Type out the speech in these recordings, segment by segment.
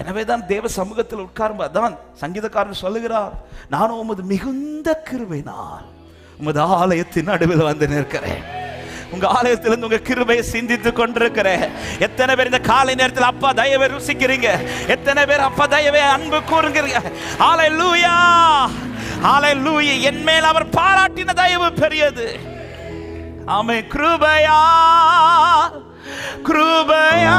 எனவே தான் தேவ சமூகத்தில் உட்காரும் அதான் சங்கீதக்காரன் சொல்லுகிறார் நானும் உமது மிகுந்த கிருபைனால் உமது ஆலயத்தின் நடுவில் வந்து நிற்கிறேன். உங்க ஆலயத்திலிருந்து உங்க கிருபையை சிந்தித்து கொண்டிருக்கிறேன். எத்தனை பேர் இந்த காலை நேரத்தில் அப்பா தயவை ருசிக்கிறீங்க. எத்தனை பேர் அப்பா தயவை அன்பு கூறுகிறீங்க. ஆலை லூயா ஆலை லூயி என் மேல் அவர் பாராட்டின தயவு பெரியது. ஆமை கிருபையா. கிருபையா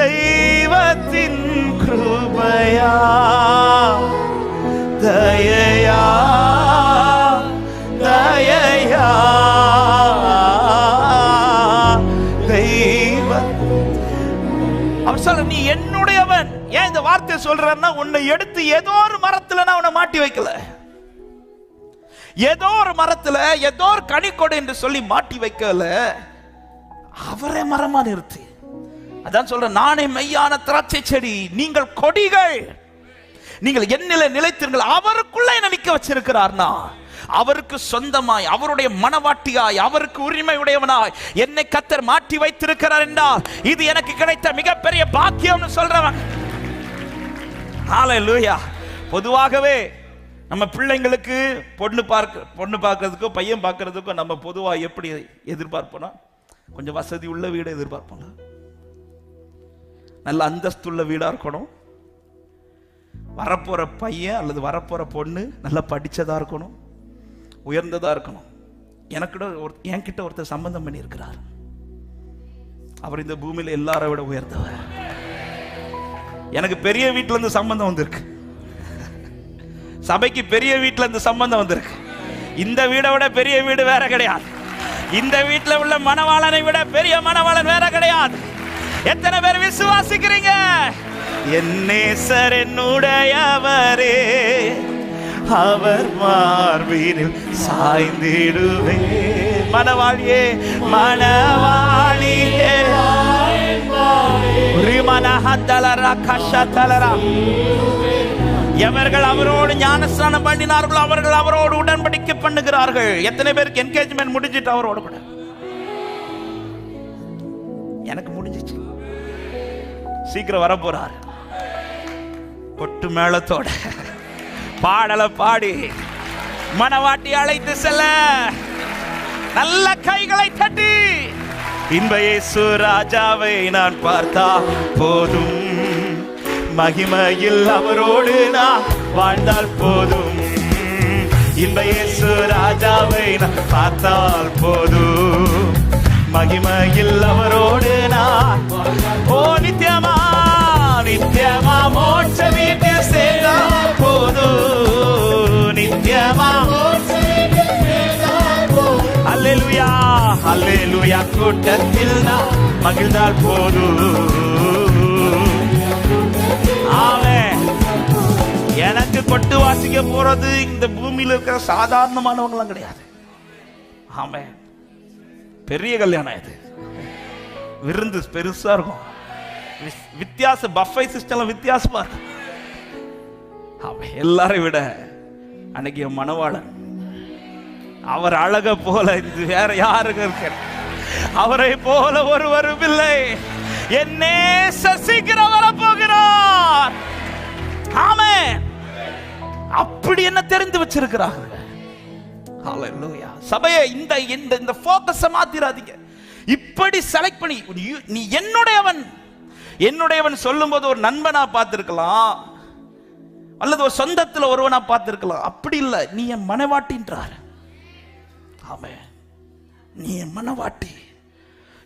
தெய்வத்தின் கிருபையா தயையா தயையா தெய்வ அவர் சொல்ற நீ என்னுடையவன். ஏன் இந்த வார்த்தை சொல்றன்னா உன்னை எடுத்து ஏதோ ஒரு மரத்துல நான் உன்னை மாட்டி வைக்கல. ஏதோ ஒரு மரத்துல ஏதோ ஒரு கனிக்கொடை என்று சொல்லி மாட்டி வைக்கல. அவரே மரமா நிறுத்தி. அதான் சொல்ற நானே மெய்யான திராட்சை செடி நீங்கள் கொடிகள். நீங்கள் என்னில நிலைத்தீர்கள் அவருக்குள்ள என்ன நிக்க வச்சிருக்கிறார்னா அவருக்கு சொந்தமாய் அவருடைய மனவாட்டியாய் அவருக்கு உரிமை உடையவனாய் என்னை கத்தர் மாற்றி வைத்திருக்கிறார் என்றால் இது எனக்கு கிடைத்த மிகப்பெரிய பாக்கியம்னு சொல்றவன். லூயா பொதுவாகவே நம்ம பிள்ளைங்களுக்கு பொண்ணு பார்க்க பொண்ணு பார்க்கறதுக்கோ பையன் பார்க்கறதுக்கோ நம்ம பொதுவா எப்படி எதிர்பார்ப்போனா கொஞ்சம் வசதி உள்ள வீடை எதிர்பார்ப்போம்ல? நல்ல அந்தஸ்துள்ள வீடாக இருக்கணும். வரப்போகிற பையன் அல்லது வரப்போகிற பொண்ணு நல்லா படித்ததாக இருக்கணும். உயர்ந்ததாக இருக்கணும். எனக்கிட்ட ஒரு என்கிட்ட ஒருத்தர் சம்பந்தம் பண்ணியிருக்கிறார். அவர் இந்த பூமியில் எல்லாரை விட உயர்ந்தவர். எனக்கு பெரிய வீட்டிலேருந்து சம்பந்தம் வந்திருக்கு. சபைக்கு பெரிய வீட்டில் இந்த சம்பந்தம் வந்திருக்கு. இந்த வீடை விட பெரிய வீடு வேற கிடையாது. இந்த வீட்டில் உள்ள மணவாளனை விட பெரிய மணவாளன் வேற கிடையாது. எத்தனை பேர் விசுவாசிக்கிறீங்க? என்ன சார் என்னுடைய என்னுடையவரே அவர் மார்பினில் சாய்ந்திடுவே. மணவாளியே மணவாளியே. கஷ தலரா. எவர்கள் அவரோடு ஞானஸ்நானம் பண்ணினார்களோ அவர்கள் அவரோடு உடன்படிக்கை பண்ணுகிறார்கள். எத்தனை பேருக்கு என்கேஜ்மெண்ட் முடிஞ்சிட்டு அவரோட கூட? எனக்கு முடிஞ்சிச்சு. சீக்கிரம் வர போறார் கொட்டு மேளத்தோட பாடலை பாடி மனவாட்டி அழைத்து செல்ல. நல்ல கைகளை தட்டி. இன்ப இயேசு ராஜாவை நான் பார்த்தா போதும். மகிமையில் அவரோடு நான் வாழ்ந்தால் போதும். இன்பயேசு ராஜாவை நான் பார்த்தால் போதும். மகிமையில் அவரோடு நான் ஓ நித்தியமா நித்தியமா மோட்ச வீட்டில் சேர்ந்தா போதும். நித்தியமா அல்லேலுயா அல்லேலுயா கூட்டத்தில் நான் மகிழ்ந்தால் போதும். எனக்கு கொட்டு வாசிக்க போறது இந்த பூமியில இருக்கிற சாதாரணமானவங்களாம் கிடையாது. ஆமே பெரிய கல்யாணம் இது. விருந்து பெருசா இருக்கும். வித்தியாச பஃபை சிஸ்டம் வித்தியாசமா இருக்கும். அவன் எல்லாரையும் விட அன்னைக்கு என் மணவாளன் அவர் அழக போல இது வேற யாருக்கு இருக்க? அவரை போல ஒருவரும் இல்லை. என்னே சசிக்கிரம் வரப்போகிறார். அப்படி என்ன தெரிந்து வச்சிருக்கிறார்கள்? சபையை இந்த இந்த இந்த ஃபோக்கஸை மாத்திராதீங்க. இப்படி செலக்ட் பண்ணி நீ- என்னுடையவன்? என்னுடையவன் சொல்லும்போது ஒரு நண்பனா பார்த்திருக்கலாம். அல்லது ஒரு சொந்தத்தில் ஒருவனா பார்த்திருக்கலாம். அப்படி இல்லை. நீ என் மனைவாட்டின்றார். ஆமே நீ என் மனவாட்டி.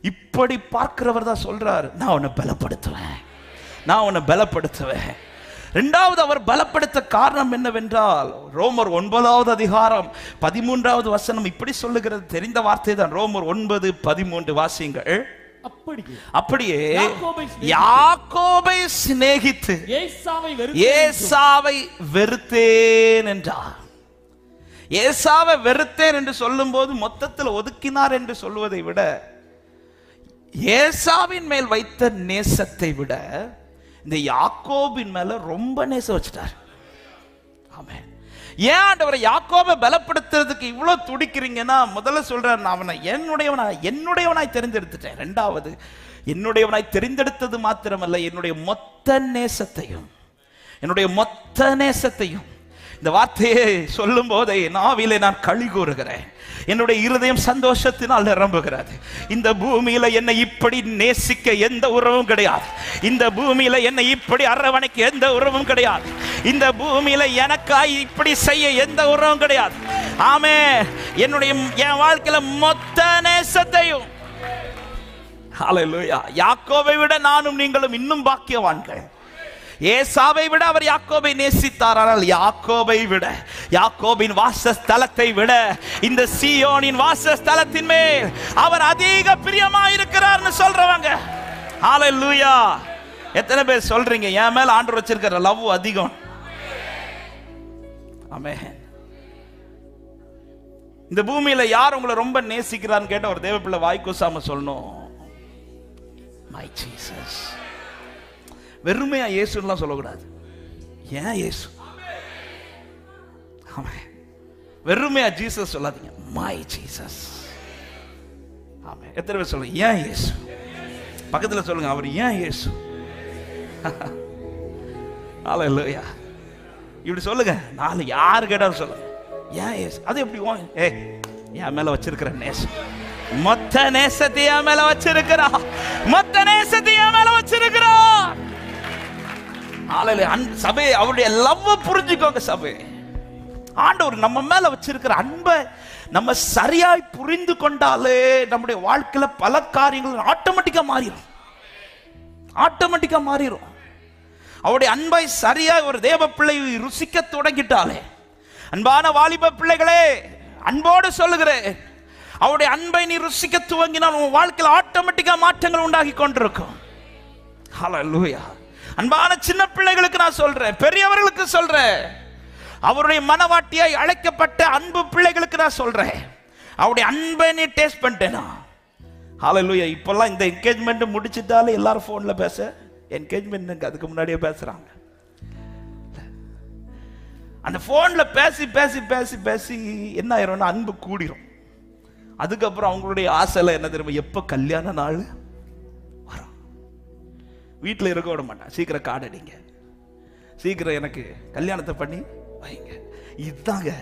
இப்படி பார்க்கிறவர் தான் சொல்றாரு. நான் உன்னை பலப்படுத்துவேன். நான் உன்னை பலப்படுத்துவேன். ரெண்டாவது அவர் பலப்படுத்த காரணம் என்னவென்றால் ரோமர் ஒன்பதாவது அதிகாரம் பதிமூன்றாவது வசனம் இப்படி சொல்லுகிறது தெரிந்த வார்த்தை தான் ரோமர் ஒன்பது பதிமூன்று வாசியுங்கள். அப்படியே. யாக்கோபை சிநேகித்து- ஏசாவை வெறுத்தேன் ஏசாவை வெறுத்தேன் என்றார். ஏசாவை வெறுத்தேன் என்று சொல்லும்போது மொத்தத்தில் ஒதுக்கினார் என்று சொல்வதை விட ஏசாவின் மேல் வைத்த நேசத்தை விட இந்த யாக்கோபின் மேல ரொம்ப நேசம் வச்சுட்டார். ஆமே ஏன் ஆண்டவரை யாக்கோபை பலப்படுத்துறதுக்கு இவ்வளோ துடிக்கிறீங்கன்னா முதல்ல சொல்கிறார் நான் அவனை என்னுடையவனா என்னுடையவனாய் தெரிந்தெடுத்துட்டேன். ரெண்டாவது என்னுடையவனாய் தெரிந்தெடுத்தது மாத்திரமல்ல என்னுடைய மொத்த நேசத்தையும் என்னுடைய மொத்த நேசத்தையும் இந்த வார்த்தையை சொல்லும் போதே நாவிலே நான் களி கூறுகிறேன். என்னுடைய இருதயம் சந்தோஷத்தினால் நிரம்புகிறது. இந்த பூமியில என்னை இப்படி நேசிக்க எந்த உறவும் கிடையாது. இந்த பூமியில என்னை இப்படி அரவணைக்க எந்த உறவும் கிடையாது. இந்த பூமியில எனக்காய் இப்படி செய்ய எந்த உறவும் கிடையாது. ஆமே என்னுடைய என் வாழ்க்கையில மொத்த நேசத்தையும் யாக்கோவை விட நானும் நீங்களும் இன்னும் பாக்கியவான்கள். ஏசாவை விட அவர் யாக்கோபை நேசித்தார். ஆனால் யாக்கோபை விட யாக்கோபின் வாசஸ்தலத்தை விட இந்த சியோனின் வாசஸ்தலத்தின் மேல் அவர் அதிக பிரியமா இருக்கிறார்னு சொல்றவங்க. ஹalleluya எத்தனை பேர் சொல்றீங்க? என் மேல ஆண்டு வச்சிருக்கிற லவ் அதிகம். ஆமென் இந்த பூமியில யார் உங்களை ரொம்ப நேசிக்கிறான்னு கேட்ட ஒரு தேவப்பிள்ளை பிள்ளை சொல்லணும். மை ஜீசஸ் வெறுமையா இயேசுலாம் சொல்லக்கூடாது. ஏன் இயேசு? ஆமென். வெறுமையா ஜீசஸ் சொல்லாதீங்க. My Jesus amen. எத்தனை பேர் சொல்லுங்க ஏன் இயேசு? பக்கத்துல சொல்லுங்க அவர் ஏன் இயேசு? ஹalleluya இப்படி சொல்லுங்க. நாலு யாரு கேட்டாலும் சொல்லுங்க. ஏன் இயேசு? அது எப்படி ஓ ஏ என் மேல வச்சிருக்கிற நேசம். மொத்த நேசத்தை என் மேல வச்சிருக்கிறா. மொத்த நேசத்தை என் மேல வச்சிருக்கிறா. ஹalleluya அன் சபை அவருடைய லவ் புரிஞ்சுக்கோங்க சபை. ஆண்டவர் நம்ம மேல வச்சிருக்கிற அன்பை நம்ம சரியாய் புரிந்து கொண்டாலே நம்முடைய வாழ்க்கையில பல காரியங்கள் ஆட்டோமேட்டிக்கா மாறிடும் ஆட்டோமேட்டிக்கா மாறிடும் அவருடைய அன்பை சரியாய் ஒரு தேவ பிள்ளை ருசிக்க தொடங்கிட்டாலே. அன்பான வாலிப பிள்ளைகளே அன்போடு சொல்லுகிறேன். அவருடைய அன்பை நீ ருசிக்க துவங்கினால் உன் வாழ்க்கையில் ஆட்டோமேட்டிக்கா மாற்றங்கள் உண்டாகி கொண்டிருக்கும். லூயா அன்பான சின்ன பிள்ளைகளுக்கு நான் சொல்றேன் பெரியவர்களுக்கு சொல்றேன். அவருடைய மனவாட்டியாய் அழைக்கப்பட்ட அன்பு பிள்ளைகளுக்கு நான் சொல்றேன். அவருடைய அன்பை நீ டேஸ்ட் பண்ணிட்டேனா ஹalleluya இப்பெல்லாம் இந்த என்கேஜ்மெண்ட் முடிச்சிட்டாலே எல்லாரும் ஃபோனில் பேச. என்கேஜ்மெண்ட் அதுக்கு முன்னாடியே பேசுறாங்க. அந்த ஃபோனில் பேசி பேசி பேசி பேசி என்ன ஆயிரும்னா அன்பு கூடிரும். அதுக்கப்புறம் அவங்களுடைய ஆசைல என்ன தெரியுமா? எப்போ கல்யாண நாள்? வீட்டில் இருக்க விட மாட்டான். சீக்கிரம் கார்டு அடிங்க. சீக்கிரம் எனக்கு கல்யாணத்தை பண்ணி வைங்க. இதுதாங்க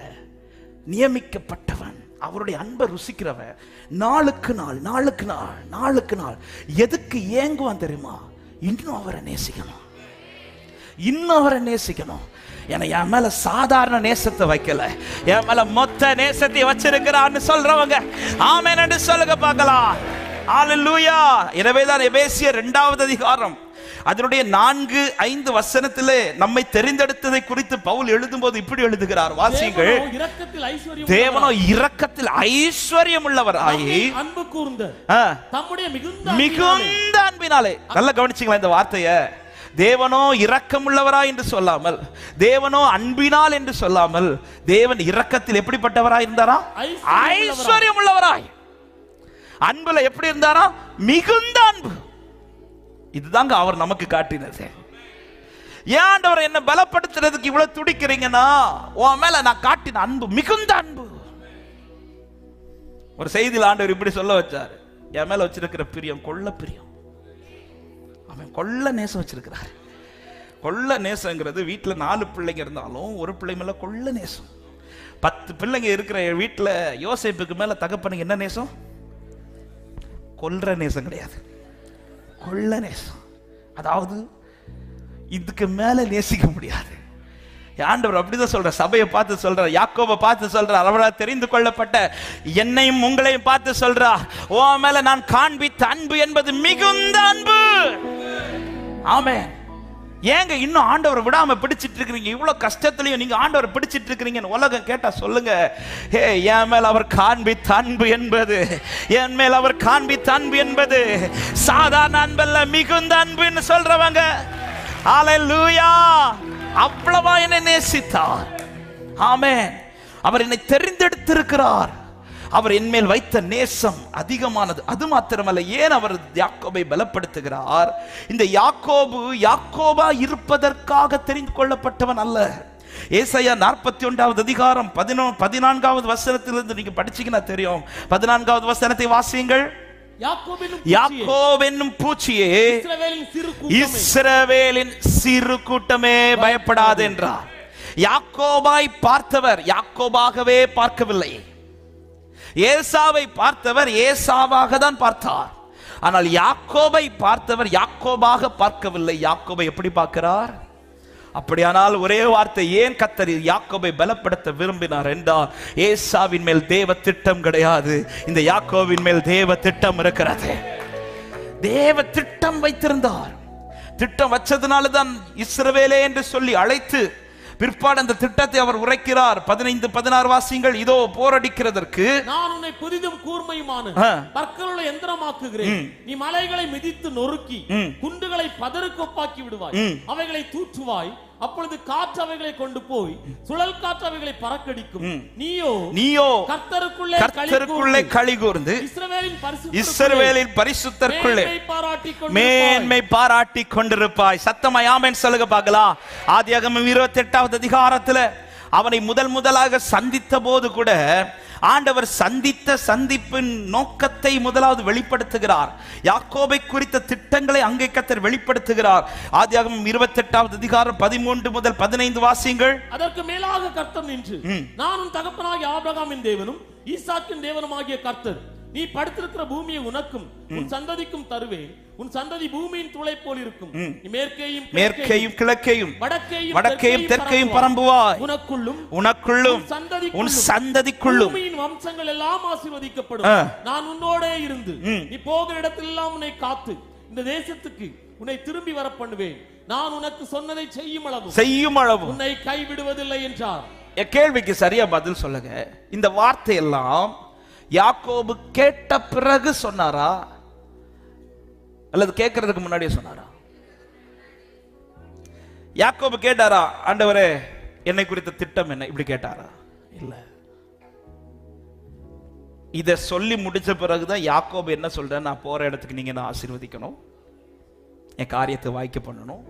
நியமிக்கப்பட்டவன். அவருடைய அன்பை ருசிக்கிறவன். நாளுக்கு நாள் நாளுக்கு நாள் நாளுக்கு நாள் எதுக்கு ஏங்குவான் தெரியுமா? இன்னும் அவரை நேசிக்கணும். இன்னும் அவரை நேசிக்கணும். என்னை என் மேல சாதாரண நேசத்தை வைக்கல. என் மேல மொத்த நேசத்தை வச்சிருக்கிறான்னு சொல்றவங்க. ஆமென் என்று சொல்லுங்க பார்க்கலாம். ஆளு லூயா தான் எபேசியர் இரண்டாவது அதிகாரம். அதனுடைய நான்கு ஐந்து வசனத்திலே நம்மை தெரிந்தெடுத்ததை குறித்து பவுல் எழுதும்போது இப்படி எழுதுகிறார் வாசியுங்கள். தேவனோ இரக்கத்தில் ஐஸ்வர்யம் உள்ளவர். அன்பு கூர்ந்த தம்முடைய மிகுந்த அன்பினாலே. நல்லா கவனிச்சிங்களா இந்த வார்த்தைய? தேவனோ இரக்கமுள்ளவரா என்று சொல்லாமல் தேவனோ அன்பினால் என்று சொல்லாமல் தேவன் இரக்கத்தில் எப்படிப்பட்டவராய் இருந்தாரா? ஐஸ்வர்யம் உள்ளவராய் அன்புல எப்படி இருந்தாரா? மிகுந்த அன்பு. இதுதாங்க அவர் நமக்கு காட்டினது. ஏன் ஆண்டவர் என்ன பலப்படுத்துறதுக்கு இவ்வளவு துடிக்கிறீங்கன்னா? உன் மேல நான் காட்டின அன்பு மிகுந்த அன்பு. ஒரு செய்தியில் ஆண்டவர் இப்படி சொல்ல வச்சார். என் மேல வச்சிருக்கிற பிரியம் கொள்ள பிரியம். அவன் கொள்ள நேசம் வச்சிருக்கிறார். கொள்ள நேசங்கிறது வீட்டில் நாலு பிள்ளைங்க இருந்தாலும் ஒரு பிள்ளை மேல கொள்ள நேசம். பத்து பிள்ளைங்க இருக்கிற வீட்டில் யோசிப்புக்கு மேல தகப்பனுக்கு என்ன நேசம்? கொல்ற நேசம் கிடையாது. கொள்ள நேசம் அதாவது இதுக்கு மேலே நேசிக்க முடியாது. ஆண்டவர் அப்படிதான் சொல்ற சபையை பார்த்து சொல்ற யாக்கோவை பார்த்து சொல்றார். அவரால் தெரிந்து கொள்ளப்பட்ட என்னையும் உங்களையும் பார்த்து சொல்றா ஓ மேல நான் காண்பித்த அன்பு என்பது மிகுந்த அன்பு. ஆமே ஏங்க இன்னும் ஆண்டவரை விடாம பிடிச்சிட்டு இருக்கிறீங்க இவ்வளவு கஷ்டத்துலயும் நீங்க ஆண்டவரை பிடிச்சிட்டு இருக்கிறீங்கன்னு உலகம் கேட்டா சொல்லுங்க. ஏ என் மேல் அவர் காண்பித்த அன்பு என்பது என் மேல் அவர் காண்பித்த அன்பு என்பது சாதாரண அன்பல்ல மிகுந்த அன்புன்னு சொல்றவங்க. ஹalleluya அவ்வளவா என்னை நேசித்தார். ஆமே அவர் என்னை தெரிந்தெடுத்திருக்கிறார். அவர் என் மேல் வைத்த நேசம் அதிகமானது. அது மாத்திரமல்ல ஏன் அவர் யாக்கோபை பலப்படுத்துகிறார்? இந்த யாக்கோபு யாக்கோபா இருப்பதற்காக தெரிந்து கொள்ளப்பட்டவன் அல்ல. ஏசாயா நாற்பத்தி ஒன்றாவது அதிகாரம் பதினோ பதினான்காவது வசனத்திலிருந்து நீங்க படிச்சீங்கன்னா தெரியும். பதினான்காவது வசனத்தை வாசியுங்கள். யாக்கோபின் யாக்கோப் என்னும் பூச்சியே. இஸ்ரவேலின் சிறு கூட்டமே பயப்படாது என்றார். யாக்கோபாய் பார்த்தவர் யாக்கோபாகவே பார்க்கவில்லை. ஏசாவை பார்த்தவர் ஏசாவாக தான் பார்த்தார். ஆனால் யாக்கோபை பார்த்தவர் யாக்கோபாக பார்க்கவில்லை. யாக்கோபை எப்படி பார்க்கிறார்? அப்படியானால் ஒரே வார்த்தை ஏன் கத்தர் யாக்கோபை பலப்படுத்த விரும்பினார் என்றால் ஏசாவின் மேல் தேவ திட்டம் கிடையாது. இந்த யாக்கோவின் மேல் தேவ திட்டம் இருக்கிறது. தேவ திட்டம் வைத்திருந்தார். திட்டம் வச்சதுனால தான் இஸ்ரவேலே என்று சொல்லி அழைத்து பிற்பாடு அந்த திட்டத்தை அவர் உரைக்கிறார் பதினைந்து பதினாறு வாசியங்கள் இதோ போரடிக்கிறதற்கு நான் உன்னை புதிதும் கூர்மையுமான. பற்களுள்ள எந்திரமாக்குகிறேன் நீ மலைகளை மிதித்து நொறுக்கி. குண்டுகளை பதறுக்கொப்பாக்கி விடுவாய். அவைகளை தூற்றுவாய் அப்பொழுது காற்று அவைகளை கொண்டு போய் சுழல் காற்று அவைகளை பறக்கடிக்கும். நீயோ நீயோ கர்த்தருக்குள்ளே கர்த்தருக்குள்ளே களி கூர்ந்து இஸ்ரவேலின் பரிசுத்தருக்குள்ளே இஸ்ரவேலின். மேன்மை பாராட்டி கொண்டிருப்பாய் சத்தமாய் ஆமென் சொல்லுங்க பார்க்கலாம் ஆதியாகமம் இருபத்தி எட்டாவது அதிகாரத்துல அவனை முதல் முதலாக சந்தித்த போது கூட ஆண்டவர் சந்தித்த சந்திப்பின் நோக்கத்தை முதலாவது வெளிப்படுத்துகிறார். யாக்கோபை குறித்த திட்டங்களை அங்கே கத்தர் வெளிப்படுத்துகிறார். ஆதியாகமம் இருபத்தி எட்டாவது அதிகாரம் பதிமூன்று முதல் பதினைந்து வாசியங்கள். அதற்கு மேலாக கர்த்தர் நின்று ம். நான் உன் தகப்பனாகிய ஆபிரகாமின் தேவனும் ஈசாக்கின் தேவனுமாகிய கர்த்தர் நீ படுத்திருக்கிற பூமியை உனக்கும் உன் சந்ததிக்கும் தருவேன் உன் சந்ததி பூமியின் துளை போல் இருக்கும். மேற்கேயும் மேற்கேயும் கிழக்கேயும் வடக்கேயும் வடக்கேயும் தெற்கையும் பரம்புவாய். உனக்குள்ளும் உனக்குள்ளும் உன் சந்ததிக்குள்ளும் உன் சந்ததிக்குள்ளும். பூமியின் வம்சங்கள் எல்லாம் ஆசீர்வதிக்கப்படும். நான் உன்னோடே இருந்து. நீ போகிற இடத்திலெல்லாம் உன்னை காத்து இந்த தேசத்துக்கு உன்னை திரும்பி வர பண்ணுவேன். நான் உனக்கு சொன்னதை செய்யும் அளவு. செய்யும் அளவு. உன்னை கைவிடுவதில்லை என்றார். என் கேள்விக்கு சரியா பதில் சொல்லுங்க. இந்த வார்த்தையெல்லாம் யாக்கோபு கேட்ட பிறகு சொன்னாரா? அல்லது கேட்கறதுக்கு முன்னாடியே சொன்னாரா? யாக்கோபு கேட்டாரா? ஆண்டவரே என்னை குறித்த திட்டம் என்ன? இப்படி கேட்டாரா? இல்ல. இதை சொல்லி முடிச்ச பிறகுதான் யாக்கோபு என்ன சொல்றேன் நான் போற இடத்துக்கு நீங்க என்ன ஆசீர்வதிக்கணும். என் காரியத்தை வாய்க்க பண்ணணும்.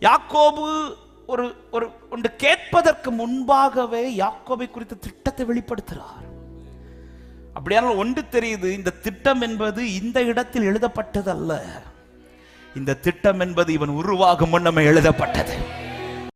யாக்கோபு ஒரு ஒரு ஒன்று கேட்பதற்கு முன்பாகவே யாக்கோபை குறித்த திட்டத்தை வெளிப்படுத்துகிறார் அப்படியானால் ஒன்று தெரியுது இந்த திட்டம் என்பது இந்த இடத்தில் எழுதப்பட்டது அல்ல இந்த திட்டம் என்பது இவன் உருவாகும் முன்னமே எழுதப்பட்டது.